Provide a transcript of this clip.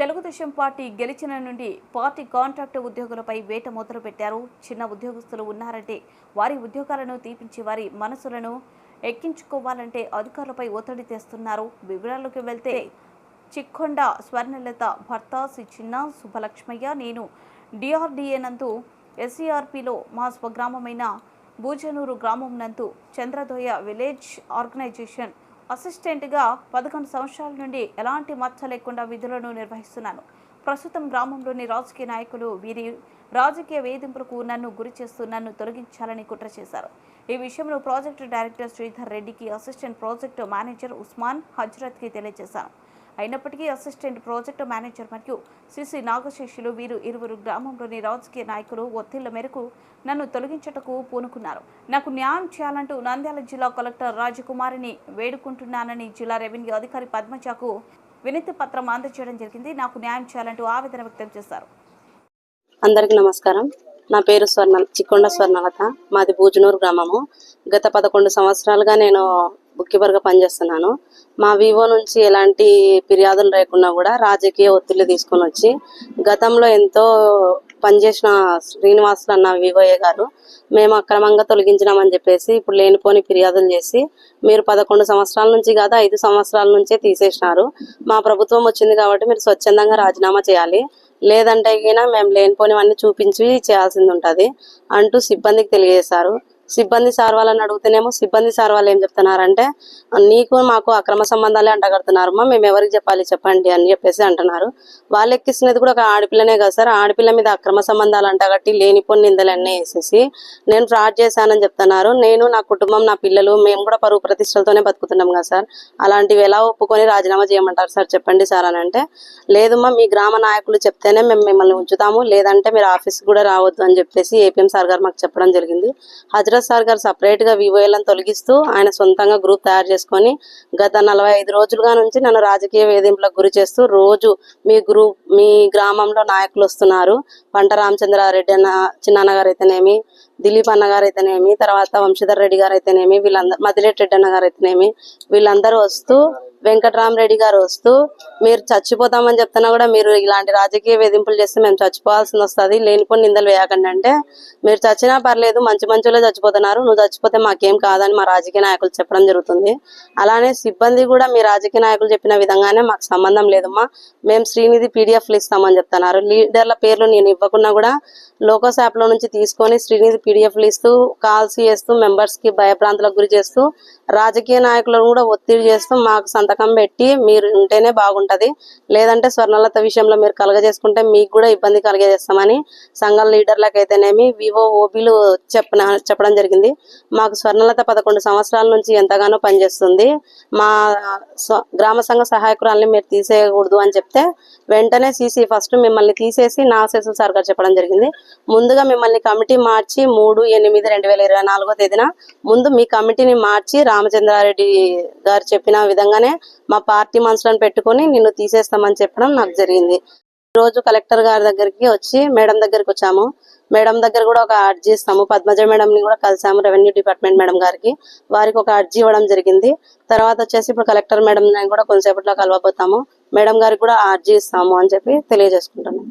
Telugu Desam party గెలిచిన నుండి party contract ఉద్యోగులపై వేట మొదలు పెట్టారు. చిన్న ఉద్యోగస్తులు ఉన్నారంటే వారి ఉద్యోగాలను తీపించి వారి మనసులను ఎక్కించుకోవాలంటే అధికారులపై ఒత్తిడి తెస్తున్నారు. వివరాలకు వెళ్తే చిక్కొండ స్వర్ణలత భర్త సి చిన్న సుబ్బలక్ష్మయ్య నేను డిఆర్డిఏ నందు ఎస్సీఆర్పిలో మా స్వగ్రామమైన భూజనూరు గ్రామం నందు చంద్రదోయ విలేజ్ ఆర్గనైజేషన్ అసిస్టెంట్గా పదకొండు సంవత్సరాల నుండి ఎలాంటి మచ్చ లేకుండా విధులను నిర్వహిస్తున్నాను. ప్రస్తుతం గ్రామంలోని రాజకీయ నాయకులు వీరి రాజకీయ వేధింపులకు నన్ను గురి చేస్తూ నన్ను తొలగించాలని కుట్ర చేశారు. ఈ విషయంలో ప్రాజెక్టు డైరెక్టర్ శ్రీధర్ రెడ్డికి అసిస్టెంట్ ప్రాజెక్టు మేనేజర్ ఉస్మాన్ హజ్రత్కి తెలియజేశాను అయినప్పటికీ అసిస్టెంట్ ప్రాజెక్టు మేనేజర్ మరియు సిసి నాగశేషులు వీరు ఇరువురు గ్రామంలోని రాజకీయ నాయకులు ఒత్తిళ్ళ మేరకు నన్ను తొలగించటకు పూనుకున్నారు. నాకు న్యాయం చేయాలంటూ నంద్యాల జిల్లా కలెక్టర్ రాజకుమారిని వేడుకుంటున్నానని జిల్లా రెవెన్యూ అధికారి పద్మజకు వినతి పత్రం అందజేయడం జరిగింది. నాకు న్యాయం చేయాలంటూ ఆవేదన వ్యక్తం చేశారు. అందరికీ నమస్కారం. నా పేరు స్వర్ణ చిక్కొండ స్వర్ణలత. మాది భూజనూరు గ్రామము. గత పదకొండు సంవత్సరాలుగా నేను బుక్కిబర్గా పనిచేస్తున్నాను. మా వివో నుంచి ఎలాంటి ఫిర్యాదులు లేకున్నా కూడా రాజకీయ ఒత్తిళ్ళు తీసుకొని వచ్చి గతంలో ఎంతో పనిచేసిన శ్రీనివాసులు అన్న వివోఏ గారు మేము అక్రమంగా తొలగించినామని చెప్పేసి ఇప్పుడు లేనిపోని ఫిర్యాదులు చేసి మీరు పదకొండు సంవత్సరాల నుంచి కాదు ఐదు సంవత్సరాల నుంచే తీసేసినారు. మా ప్రభుత్వం వచ్చింది కాబట్టి మీరు స్వచ్ఛందంగా రాజీనామా చేయాలి. లేదంటే గిన మేము లేనిపోనివన్నీ చూపించి చేయాల్సింది ఉంటుంది అంటూ సిబ్బందికి తెలియజేశారు. సిబ్బంది సార్ వాళ్ళని అడుగుతేనేమో సిబ్బంది సార్ వాళ్ళు ఏం చెప్తున్నారంటే నీకు మాకు అక్రమ సంబంధాలే అంటగడుతున్నారమ్మా మేము ఎవరికి చెప్పాలి చెప్పండి అని చెప్పేసి అంటున్నారు. వాళ్ళు ఎక్కిస్తున్నది కూడా ఒక ఆడపిల్లనే కదా సార్ ఆడపిల్ల మీద అక్రమ సంబంధాలు అంటగట్టి లేనిపోని నిందలన్నీ వేసేసి నేను ఫ్రాడ్ చేశానని చెప్తున్నారు నేను నా కుటుంబం నా పిల్లలు మేము కూడా పరువు ప్రతిష్టలతోనే బతుకుతున్నాం కదా సార్ అలాంటివి ఎలా ఒప్పుకొని రాజీనామా చేయమంటారు సార్ చెప్పండి సార్ అని అంటే లేదమ్మా మీ గ్రామ నాయకులు చెప్తేనే మేము మిమ్మల్ని ఉంచుతాము లేదంటే మీరు ఆఫీస్కి కూడా రావద్దు అని చెప్పేసి ఏపీఎం సార్ గారు మాకు చెప్పడం జరిగింది. హజరత్ సార్ గారు సపరేట్గా వివోఎలను తొలగిస్తూ ఆయన సొంతంగా గ్రూప్ తయారు చేసుకొని గత నలభై ఐదు రోజులుగా నుంచి నన్ను రాజకీయ వేధింపులకు గురి చేస్తూ రోజు మీ గ్రూప్ మీ గ్రామంలో నాయకులు వస్తున్నారు. పంట రామచంద్రారెడ్డి అన్న చిన్నన్నగారు అయితేనేమి దిలీప్ అన్న గారు అయితేనేమి తర్వాత వంశీధర్ రెడ్డి గారు అయితేనేమి వీళ్ళందరూ మదిరెడ్డి రెడ్డి అన్న గారు అయితేనేమి వీళ్ళందరూ వస్తూ వెంకటరామరెడ్డి గారు వస్తూ మీరు చచ్చిపోతామని చెప్తున్నా కూడా మీరు ఇలాంటి రాజకీయ వేధింపులు చేస్తే మేము చచ్చిపోవాల్సి వస్తుంది. లేనిపోని నిందలు వేయకండి అంటే మీరు చచ్చినా పర్లేదు మంచి మంచిలో చచ్చిపోతున్నారు. నువ్వు చచ్చిపోతే మాకేం కాదని మా రాజకీయ నాయకులు చెప్పడం జరుగుతుంది. అలానే సిబ్బంది కూడా మీ రాజకీయ నాయకులు చెప్పిన విధంగానే మాకు సంబంధం లేదమ్మా. మేము శ్రీనిధి పీడిఎఫ్లు ఇస్తామని చెప్తున్నారు. లీడర్ల పేర్లు నేను ఇవ్వకుండా కూడా లోకస్ యాప్లో నుంచి తీసుకొని శ్రీనిధి పీడిఎఫ్లు ఇస్తూ కాల్స్ చేస్తూ మెంబర్స్కి కి గురి చేస్తూ రాజకీయ నాయకులను కూడా ఒత్తిడి చేస్తూ మాకు సంతకం పెట్టి మీరు ఉంటేనే బాగుంటుంది. లేదంటే స్వర్ణలత విషయంలో మీరు కలగజేసుకుంటే మీకు కూడా ఇబ్బంది కలగజేస్తామని సంఘం లీడర్లకు అయితేనేమి వివో ఓబీలు చెప్పన చెప్పడం జరిగింది. మాకు స్వర్ణలత పదకొండు సంవత్సరాల నుంచి ఎంతగానో పనిచేస్తుంది. మా గ్రామ సంఘ సహాయకురాల్ని మీరు తీసేయకూడదు అని చెప్తే వెంటనే సీసీ ఫస్ట్ మిమ్మల్ని తీసేసి నా సెసల్ సార్ గారు చెప్పడం జరిగింది. ముందుగా మిమ్మల్ని కమిటీ మార్చి మూడు ఎనిమిది రెండు వేల ఇరవై నాలుగో తేదీన ముందు మీ కమిటీని మార్చి రామచంద్రారెడ్డి గారు చెప్పిన విధంగానే మా పార్టీ మనుషులను పెట్టుకొని నిన్ను తీసేస్తామని చెప్పడం నాకు జరిగింది. రోజు కలెక్టర్ గారి దగ్గరికి వచ్చి మేడం దగ్గరికి వచ్చాము. మేడం దగ్గర కూడా ఒక అర్జీ ఇస్తాము. పద్మజ మేడంని కూడా కలిసాము రెవెన్యూ డిపార్ట్మెంట్ మేడం గారికి. వారికి ఒక అర్జీ ఇవ్వడం జరిగింది. తర్వాత వచ్చేసి ఇప్పుడు కలెక్టర్ మేడం కూడా కొంతసేపట్లో కలవబోతాము. మేడం గారికి కూడా అర్జీ ఇస్తాము అని చెప్పి తెలియజేసుకుంటాను